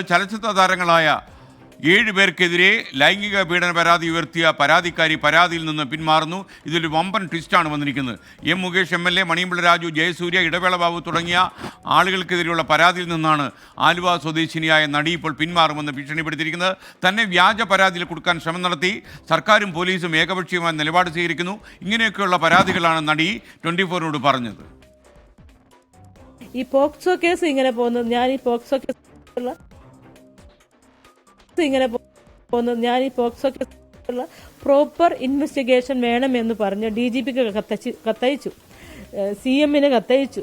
ചലച്ചിത്ര താരങ്ങളായ ഏഴ് പേർക്കെതിരെ ലൈംഗിക പീഡന പരാതി ഉയർത്തിയ പരാതിക്കാരി പരാതിയിൽ നിന്ന് പിന്മാറുന്നു. ഇതൊരു വമ്പൻ ട്വിസ്റ്റാണ് വന്നിരിക്കുന്നത്. M Mukesh M L A Maniyanpilla Raju Jayasurya Idavela Babu തുടങ്ങിയ ആളുകൾക്കെതിരെയുള്ള പരാതിയിൽ നിന്നാണ് ആലുവ സ്വദേശിനിയായ നടി ഇപ്പോൾ പിന്മാറുമെന്ന് ഭീഷണിപ്പെടുത്തിയിരിക്കുന്നത്. തന്നെ വ്യാജ പരാതിയിൽ കൊടുക്കാൻ ശ്രമം നടത്തി സർക്കാരും പോലീസും ഏകപക്ഷീയമായ നിലപാട് സ്വീകരിക്കുന്നു. ഇങ്ങനെയൊക്കെയുള്ള പരാതികളാണ് നടി ട്വന്റി ഫോറിനോട് പറഞ്ഞത്. ഈ പോക്സോ കേസ് ഇങ്ങനെ പോകുന്നത്. ഞാൻ ഈ പോക്സോ കേസ് ഇങ്ങനെ പോകുന്നത് ഞാൻ ഈ പോക്സോ കേസുള്ള പ്രോപ്പർ ഇൻവെസ്റ്റിഗേഷൻ വേണമെന്ന് പറഞ്ഞ് ഡി ജി പിക്ക് കത്തച്ച് കത്തയച്ചു. സി എമ്മിന് കത്തയച്ചു.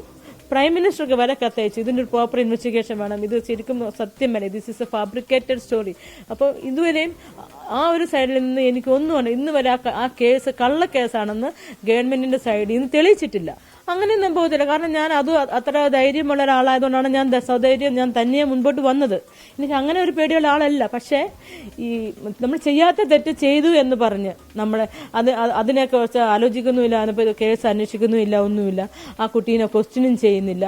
പ്രൈം മിനിസ്റ്റർക്ക് വരെ കത്തയച്ചു. ഇതിന്റെ ഒരു പ്രോപ്പർ ഇൻവെസ്റ്റിഗേഷൻ വേണം. ഇത് ശരിക്കും സത്യമല്ല? This is a fabricated story അപ്പോൾ ഇതുവരെയും ആ ഒരു സൈഡിൽ നിന്ന് എനിക്ക് ഒന്നും ഇന്ന് വരെ ആ കേസ് കള്ള കേസാണെന്ന് ഗവൺമെന്റിന്റെ സൈഡിൽ നിന്ന് തെളിയിച്ചിട്ടില്ല. അങ്ങനെയൊന്നും പോകത്തില്ല. കാരണം ഞാൻ അത് അത്ര ധൈര്യമുള്ള ഒരാളായതുകൊണ്ടാണ് ഞാൻ സ്വധൈര്യം ഞാൻ തനിയെ മുൻപോട്ട് വന്നത്. എനിക്ക് അങ്ങനെ ഒരു പേടിയുള്ള ആളല്ല. പക്ഷേ ഈ നമ്മൾ ചെയ്യാത്ത തെറ്റ് ചെയ്തു എന്ന് പറഞ്ഞ് നമ്മൾ അത് അതിനെയൊക്കെ വെച്ച് ആലോചിക്കുന്നുമില്ല. അതിനിപ്പോൾ കേസ് അന്വേഷിക്കുന്നുമില്ല ഒന്നുമില്ല. ആ കുട്ടീനെ ക്വസ്റ്റ്യനും ചെയ്യുന്നില്ല.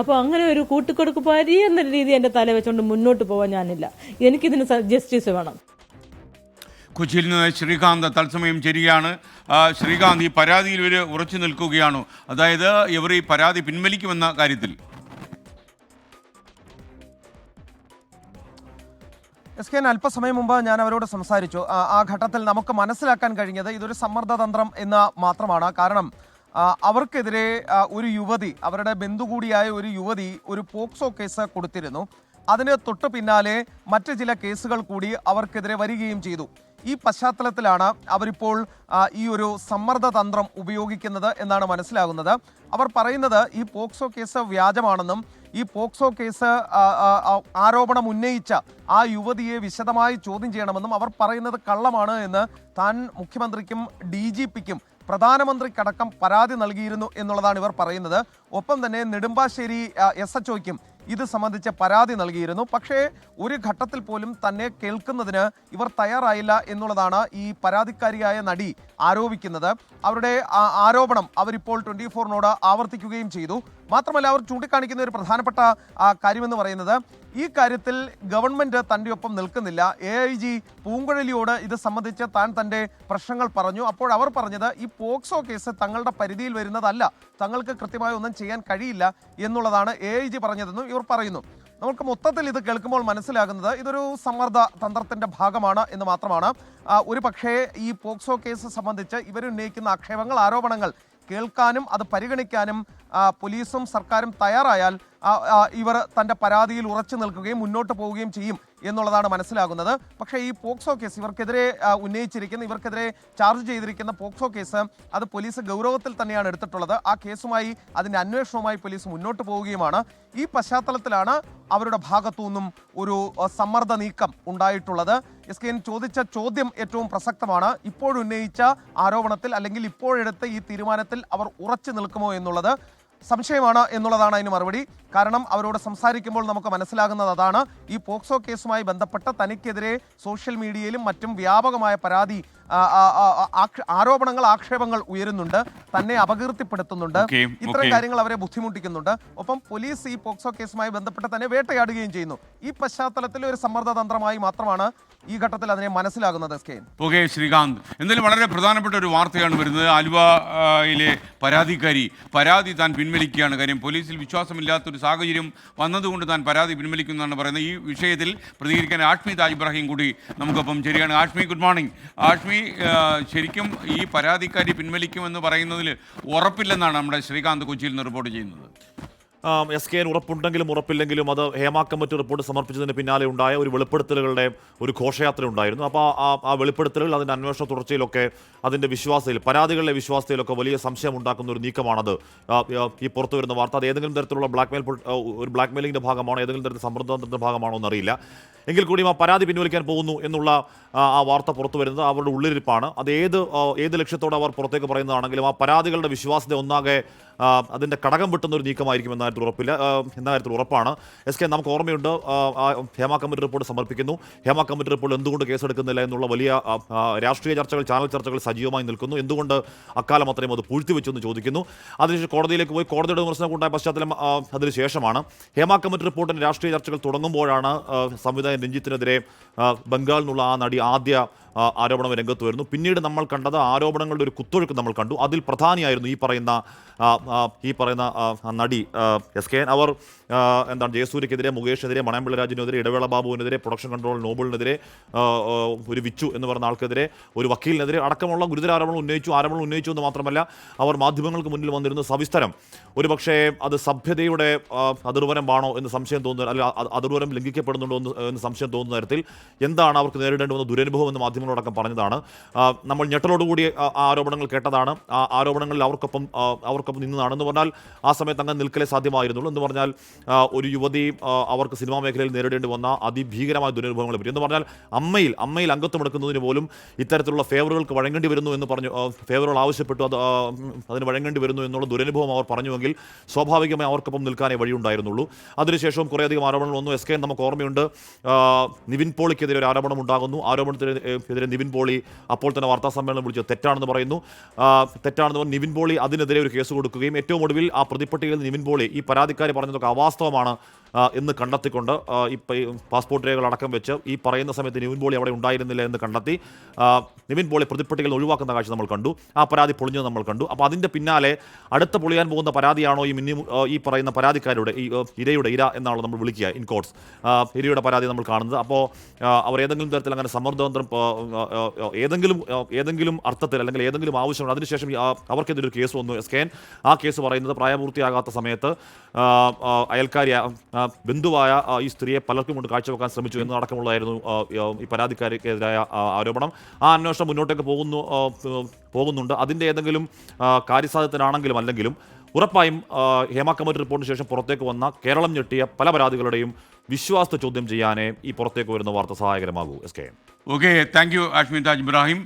അപ്പോൾ അങ്ങനെ ഒരു കൂട്ടിക്കൊടുക്കുപാരി എന്ന രീതി എന്റെ തല വെച്ചുകൊണ്ട് മുന്നോട്ട് പോകാൻ ഞാനില്ല. എനിക്കിതിന് ജസ്റ്റിസ് വേണം. കൊച്ചിയിൽ നിന്ന് ശ്രീകാന്ത് തത്സമയം ചേരുകയാണ്. ശ്രീകാന്ത് ഈ പരാതിയിൽ ഇവർ ഉറച്ചു നിൽക്കുകയാണ്. അതായത് ഇവർ ഈ പരാതി പിൻവലിക്കുമെന്ന കാര്യത്തിൽ. എസ് കെ അല്പസമയം മുമ്പ് ഞാൻ അവരോട് സംസാരിച്ചു. ആ, ആ ഘട്ടത്തിൽ നമുക്ക് മനസ്സിലാക്കാൻ കഴിഞ്ഞത് ഇതൊരു സമ്മർദ്ദതന്ത്രം എന്ന് മാത്രമാണ്. കാരണം അവർക്കെതിരെ ഒരു യുവതി അവരുടെ ബന്ധു കൂടിയായ ഒരു യുവതി ഒരു പോക്സോ കേസ് കൊടുത്തിരുന്നു. അതിന് തൊട്ടു പിന്നാലെ മറ്റ് ചില കേസുകൾ കൂടി അവർക്കെതിരെ വരികയും ചെയ്തു. ഈ പശ്ചാത്തലത്തിലാണ് അവരിപ്പോൾ ഈ ഒരു സമ്മർദ്ദ തന്ത്രം ഉപയോഗിക്കുന്നത് എന്നാണ് മനസ്സിലാകുന്നത്. അവർ പറയുന്നത് ഈ പോക്സോ കേസ് വ്യാജമാണെന്നും ഈ പോക്സോ കേസ് ആരോപണം ഉന്നയിച്ച ആ യുവതിയെ വിശദമായി ചോദ്യം ചെയ്യണമെന്നും അവർ പറയുന്നത് കള്ളമാണ് എന്ന് താൻ മുഖ്യമന്ത്രിക്കും ഡി ജി പിക്കും പ്രധാനമന്ത്രിക്കടക്കം പരാതി നൽകിയിരുന്നു എന്നുള്ളതാണ് ഇവർ പറയുന്നത്. ഒപ്പം തന്നെ നെടുമ്പാശ്ശേരി എസ് എച്ച് ഒയ്ക്കും ഇത് സംബന്ധിച്ച പരാതി നൽകിയിരുന്നു. പക്ഷേ ഒരു ഘട്ടത്തിൽ പോലും തന്നെ കേൾക്കുന്നതിന് ഇവർ തയ്യാറായില്ല എന്നുള്ളതാണ് ഈ പരാതിക്കാരിയായ നടി ആരോപിക്കുന്നത്. അവരുടെ ആരോപണം അവരിപ്പോൾ ട്വന്റി ഫോറിനോട് ആവർത്തിക്കുകയും ചെയ്തു. മാത്രമല്ല അവർ ചൂണ്ടിക്കാണിക്കുന്ന ഒരു പ്രധാനപ്പെട്ട കാര്യമെന്ന് പറയുന്നത് ഈ കാര്യത്തിൽ ഗവൺമെന്റ് തന്റെ ഒപ്പം നിൽക്കുന്നില്ല. എ ഐ ജി പൂങ്കുഴലിയോട് ഇത് സംബന്ധിച്ച് താൻ തന്റെ പ്രശ്നങ്ങൾ പറഞ്ഞു. അപ്പോൾ അവർ പറഞ്ഞത് ഈ പോക്സോ കേസ് തങ്ങളുടെ പരിധിയിൽ വരുന്നതല്ല. തങ്ങൾക്ക് കൃത്യമായി ഒന്നും ചെയ്യാൻ കഴിയില്ല എന്നുള്ളതാണ് എ ഐ ജി പറഞ്ഞതെന്നും ഇവർ പറയുന്നു. നമുക്ക് മൊത്തത്തിൽ ഇത് കേൾക്കുമ്പോൾ മനസ്സിലാകുന്നത് ഇതൊരു സമ്മർദ്ദ തന്ത്രത്തിന്റെ ഭാഗമാണ് എന്ന് മാത്രമാണ്. ഒരു പക്ഷേ ഈ പോക്സോ കേസ് സംബന്ധിച്ച് ഇവരുന്നയിക്കുന്ന ആക്ഷേപങ്ങൾ ആരോപണങ്ങൾ കേൾക്കാനും അത് പരിഗണിക്കാനും പോലീസും സർക്കാരും തയ്യാറായാൽ ഇവർ തന്റെ പരാതിയിൽ ഉറച്ചു നിൽക്കുകയും മുന്നോട്ട് പോവുകയും ചെയ്യും. എന്നുള്ളതാണ് മനസ്സിലാകുന്നത്. പക്ഷേ ഈ പോക്സോ കേസ് ഇവർക്കെതിരെ ഉന്നയിച്ചിരിക്കുന്ന ഇവർക്കെതിരെ ചാർജ് ചെയ്തിരിക്കുന്ന പോക്സോ കേസ് അത് പോലീസ് ഗൗരവത്തിൽ തന്നെയാണ് എടുത്തിട്ടുള്ളത്. ആ കേസുമായി അതിന്റെ അന്വേഷണവുമായി പോലീസ് മുന്നോട്ട് പോവുകയുമാണ്. ഈ പശ്ചാത്തലത്തിലാണ് അവരുടെ ഭാഗത്തു നിന്നും ഒരു സമ്മർദ്ദ നീക്കം ഉണ്ടായിട്ടുള്ളത്. എസ് കെ എൻ ചോദിച്ച ചോദ്യം ഏറ്റവും പ്രസക്തമാണ്. ഇപ്പോഴുന്നയിച്ച ആരോപണത്തിൽ അല്ലെങ്കിൽ ഇപ്പോഴെടുത്ത ഈ തീരുമാനത്തിൽ അവർ ഉറച്ചു നിൽക്കുമോ എന്നുള്ളത്. സംശയമാണ് എന്നുള്ളതാണ് അതിന് മറുപടി. കാരണം അവരോട് സംസാരിക്കുമ്പോൾ നമുക്ക് മനസ്സിലാകുന്നത് അതാണ് ഈ പോക്സോ കേസുമായി ബന്ധപ്പെട്ട തനിക്കെതിരെ സോഷ്യൽ മീഡിയയിലും മറ്റും വ്യാപകമായ പരാതി ആരോപണങ്ങൾ ആക്ഷേപങ്ങൾ ഉയരുന്നുണ്ട്. തന്നെ അപകീർത്തിപ്പെടുത്തുന്നുണ്ട്. ഇത്തരം കാര്യങ്ങൾ അവരെ ബുദ്ധിമുട്ടിക്കുന്നുണ്ട്. ഒപ്പം പോലീസ് ഈ പോക്സോ കേസുമായി ബന്ധപ്പെട്ട് തന്നെ വേട്ടയാടുകയും ചെയ്യുന്നു. ഈ പശ്ചാത്തലത്തിൽ ഒരു സമ്മർദ്ദ തന്ത്രമായി മാത്രമാണ് ഈ ഘട്ടത്തിൽ അതിനെ മനസ്സിലാകുന്നത്. ഓക്കെ ശ്രീകാന്ത്. എന്തായാലും വളരെ പ്രധാനപ്പെട്ട ഒരു വാർത്തയാണ് വരുന്നത്. ആലുവയിലെ പരാതിക്കാരി പരാതി താൻ പിൻവലിക്കുകയാണ്. കാര്യം പോലീസിൽ വിശ്വാസമില്ലാത്തൊരു സാഹചര്യം വന്നതുകൊണ്ട് താൻ പരാതി പിൻവലിക്കുന്നതാണ് പറയുന്നത്. ഈ വിഷയത്തിൽ പ്രതികരിക്കാൻ ആഷ്മി താജ് ഇബ്രാഹിം കൂടി നമുക്കൊപ്പം ശരിയാണ് ആഷ്മി ഗുഡ് മോർണിംഗ്. ആഷ്മി ആ, ശരിക്കും ഈ പരാതിക്കാരി പിൻവലിക്കുമെന്ന് പറയുന്നതിൽ ഉറപ്പില്ലെന്നാണ് നമ്മുടെ ശ്രീകാന്ത് കൊച്ചിയിൽ നിന്ന് റിപ്പോർട്ട് ചെയ്യുന്നത്. എസ് കെ ഉറപ്പുണ്ടെങ്കിലും ഉറപ്പില്ലെങ്കിലും അത് ഹേമ കമ്മിറ്റി റിപ്പോർട്ട് സമർപ്പിച്ചതിന് പിന്നാലെ ഉണ്ടായ ഒരു വെളിപ്പെടുത്തലുകളുടെ ഒരു ഘോഷയാത്ര ഉണ്ടായിരുന്നു. അപ്പോൾ ആ വെളിപ്പെടുത്തലുകൾ അതിന്റെ അന്വേഷണ തുടർച്ചയിലൊക്കെ അതിന്റെ വിശ്വാസത്തിൽ പരാതികളിലെ വിശ്വാസത്തിലൊക്കെ വലിയ സംശയം ഉണ്ടാക്കുന്ന ഒരു നീക്കമാണത്. ഈ പുറത്തു വരുന്ന വാർത്ത അത് ഏതെങ്കിലും തരത്തിലുള്ള ബ്ലാക്ക് മെയിൽ ഒരു ബ്ലാക്ക് മെയിലിന്റെ ഭാഗമാണോ ഏതെങ്കിലും തരത്തിൽ സമ്മർദ്ദത്തിന്റെ ഭാഗമാണോ എന്നറിയില്ല. എങ്കിൽ കൂടിയും ആ പരാതി പിൻവലിക്കാൻ പോകുന്നു എന്നുള്ള ആ, വാർത്ത പുറത്തു വരുന്നത് അവരുടെ ഉള്ളിരിപ്പാണ് അത് ഏത് ഏത് ലക്ഷ്യത്തോടെ അവർ പുറത്തേക്ക് പറയുന്നതാണെങ്കിലും ആ പരാതികളുടെ വിശ്വാസ്യത ഒന്നാകെ ആ, അതിന്റെ കടകം വെട്ടുന്ന ഒരു നീക്കമായിരിക്കും എന്ന കാര്യത്തിൽ ഉറപ്പില്ല. എന്ന കാര്യത്തിൽ ഉറപ്പാണ്. എസ് കെ നമുക്ക് ഓർമ്മയുണ്ട് ഹേമ കമ്മിറ്റി റിപ്പോർട്ട് സമർപ്പിക്കുന്നു. ഹേമ കമ്മിറ്റി റിപ്പോർട്ട് എന്തുകൊണ്ട് കേസെടുക്കുന്നില്ല എന്നുള്ള വലിയ രാഷ്ട്രീയ ചർച്ചകൾ ചാനൽ ചർച്ചകൾ സജീവമായി നിൽക്കുന്നു. എന്തുകൊണ്ട് അക്കാലം അത്രയും അത് പൂഴ്ത്തിവെച്ചു എന്ന് ചോദിക്കുന്നു. അതിനുശേഷം കോടതിയിലേക്ക് പോയി കോടതിയുടെ വിമർശനം ഉണ്ടായ പശ്ചാത്തലം അതിനുശേഷമാണ് ഹേമ കമ്മിറ്റി റിപ്പോർട്ടിന്റെ രാഷ്ട്രീയ ചർച്ചകൾ തുടങ്ങുമ്പോഴാണ് സംവിധായകൻ രഞ്ജിത്തിനെതിരെ ബംഗാളിനുള്ള ആ നടി ആദ്യ ആരോപണം രംഗത്ത് വരുന്നു. പിന്നീട് നമ്മൾ കണ്ടത് ആരോപണങ്ങളുടെ ഒരു കുത്തൊഴുക്ക് നമ്മൾ കണ്ടു. അതിൽ പ്രധാനിയായിരുന്നു ഈ പറയുന്ന ഈ പറയുന്ന നടി എസ് കെ അവർ എന്താണ് ജയസൂര്യക്കെതിരെ മുകേഷിനെതിരെ മണയമ്പിള്ള രാജുവിനെതിരെ ഇടവേള ബാബുവിനെതിരെ പ്രൊഡക്ഷൻ കൺട്രോൾ നോബിളിനെതിരെ ഒരു വിച്ചു എന്ന് പറഞ്ഞ ആൾക്കെതിരെ ഒരു വക്കീലിനെതിരെ അടക്കമുള്ള ഗുരുതര ആരോപണം ഉന്നയിച്ചു. ആരോപണം ഉന്നയിച്ചു എന്ന് മാത്രമല്ല അവർ മാധ്യമങ്ങൾക്ക് മുന്നിൽ വന്നിരുന്ന സവിസ്തരം. ഒരു പക്ഷേ അത് സഭ്യതയുടെ അതിർവരം അതിർവരമ്പാണോ എന്ന് സംശയം തോന്നുന്നു അല്ല അത് അതിർവരം ലംഘിക്കപ്പെടുന്നുണ്ടോ എന്ന് സംശയം തോന്നുന്ന തരത്തിൽ എന്താണ് അവർക്ക് നേരിടേണ്ടി വന്ന ദുരനുഭവം എന്ന് മാധ്യമങ്ങളോടക്കം പറഞ്ഞതാണ്. നമ്മൾ ഞെട്ടലോടുകൂടി ആരോപണങ്ങൾ കേട്ടതാണ്. ആ ആരോപണങ്ങളിൽ അവർക്കൊപ്പം അവർക്കൊപ്പം നിന്നതാണെന്ന് പറഞ്ഞാൽ ആ സമയത്ത് അങ്ങനെ നിൽക്കലേ സാധ്യമായിരുന്നുള്ളൂ. എന്ന് പറഞ്ഞാൽ ഒരു യുവതി അവർക്ക് സിനിമാ മേഖലയിൽ നേരിടേണ്ടി വന്ന അതിഭീകരമായ ദുരനുഭവങ്ങളെ പറ്റി. എന്ന് പറഞ്ഞാൽ അമ്മയിൽ അമ്മയിൽ അംഗത്വമെടുക്കുന്നതിന് പോലും ഇത്തരത്തിലുള്ള ഫേവറുകൾക്ക് വഴങ്ങേണ്ടി വരുന്നു എന്ന് പറഞ്ഞു ഫേവറുകൾ ആവശ്യപ്പെട്ടു അത് അതിന് വഴങ്ങേണ്ടി വരുന്നു എന്നുള്ള ദുരനുഭവം അവർ പറഞ്ഞുവെങ്കിൽ സ്വാഭാവികമായി അവർക്കൊപ്പം നിൽക്കാനേ വഴിയുണ്ടായിരുന്നുള്ളൂ. അതിനുശേഷവും കുറേയധികം ആരോപണങ്ങൾ വന്നു എസ് കെ നമുക്ക് ഓർമ്മയുണ്ട്. നിവിൻ പോളിക്കെതിരെ ഒരു ആരോപണം ഉണ്ടാകുന്നു ആരോപണത്തിന് എതിരെ നിവിൻ പോളി അപ്പോൾ തന്നെ വാർത്താ സമ്മേളനം വിളിച്ചു. തെറ്റാണെന്ന് പറയുന്നു. തെറ്റാണെന്ന് പറഞ്ഞ് നിവിൻ പോളി അതിനെതിരെ ഒരു കേസ് കൊടുക്കുകയും ഏറ്റവും ഒടുവിൽ ആ പ്രതിപ്പട്ടികയിൽ നിവിൻ പോളി ഈ പരാതിക്കാരി പറഞ്ഞതൊക്കെ അവാസ്തവമാണ് എന്ന് കണ്ടെത്തിക്കൊണ്ട് ഈ പാസ്പോർട്ട് രേഖകൾ അടക്കം വെച്ച് ഈ പറയുന്ന സമയത്ത് നിവിൻ പോളി അവിടെ ഉണ്ടായിരുന്നില്ല എന്ന് കണ്ടെത്തി നിവിൻ പോളി പ്രതിപ്പട്ടികയിൽ ഒഴിവാക്കുന്ന കാഴ്ച നമ്മൾ കണ്ടു. ആ പരാതി പൊളിഞ്ഞത് നമ്മൾ കണ്ടു. അപ്പോൾ അതിന്റെ പിന്നാലെ അടുത്ത പൊളിയാൻ പോകുന്ന പരാതിയാണോ ഈ ഈ പറയുന്ന പരാതിക്കാരുടെ ഈ ഇരയുടെ ഇര എന്നാണ് നമ്മൾ വിളിക്കുക ഇൻ കോർട്സ് ഇരയുടെ പരാതി നമ്മൾ കാണുന്നത്. അപ്പോൾ അവർ ഏതെങ്കിലും തരത്തിൽ അങ്ങനെ സമ്മർദ്ദതന്ത്രം ഏതെങ്കിലും ഏതെങ്കിലും അർത്ഥത്തിൽ അല്ലെങ്കിൽ ഏതെങ്കിലും ആവശ്യമുണ്ട് അതിനുശേഷം അവർക്കെതിരെ ഒരു കേസ് വന്നു. സ്കാൻ ആ കേസ് പറയുന്നത് പ്രായപൂർത്തിയാകാത്ത സമയത്ത് അയൽക്കാരി ബന്ധുവായ ഈ സ്ത്രീയെ പലർക്കും കൊണ്ട് കാഴ്ചവെക്കാൻ ശ്രമിച്ചു ആ, ഈ പരാതിക്കാരിക്കെതിരായ ആ, ആരോപണം. ആ അന്വേഷണം മുന്നോട്ടേക്ക് പോകുന്നു പോകുന്നുണ്ട്. അതിന്റെ ഏതെങ്കിലും കാര്യസാധ്യത്തിനാണെങ്കിലും അല്ലെങ്കിലും ഉറപ്പായും ഹേമ കമ്മിറ്റി റിപ്പോർട്ടിന് ശേഷം പുറത്തേക്ക് വന്ന കേരളം ഞെട്ടിയ പല പരാതികളുടെയും വിശ്വാസത്തെ ചോദ്യം ചെയ്യാനേ ഈ പുറത്തേക്ക് വരുന്ന വാർത്ത സഹായകരമാകൂ. S K okay thank you Ashmin Taj Ibrahim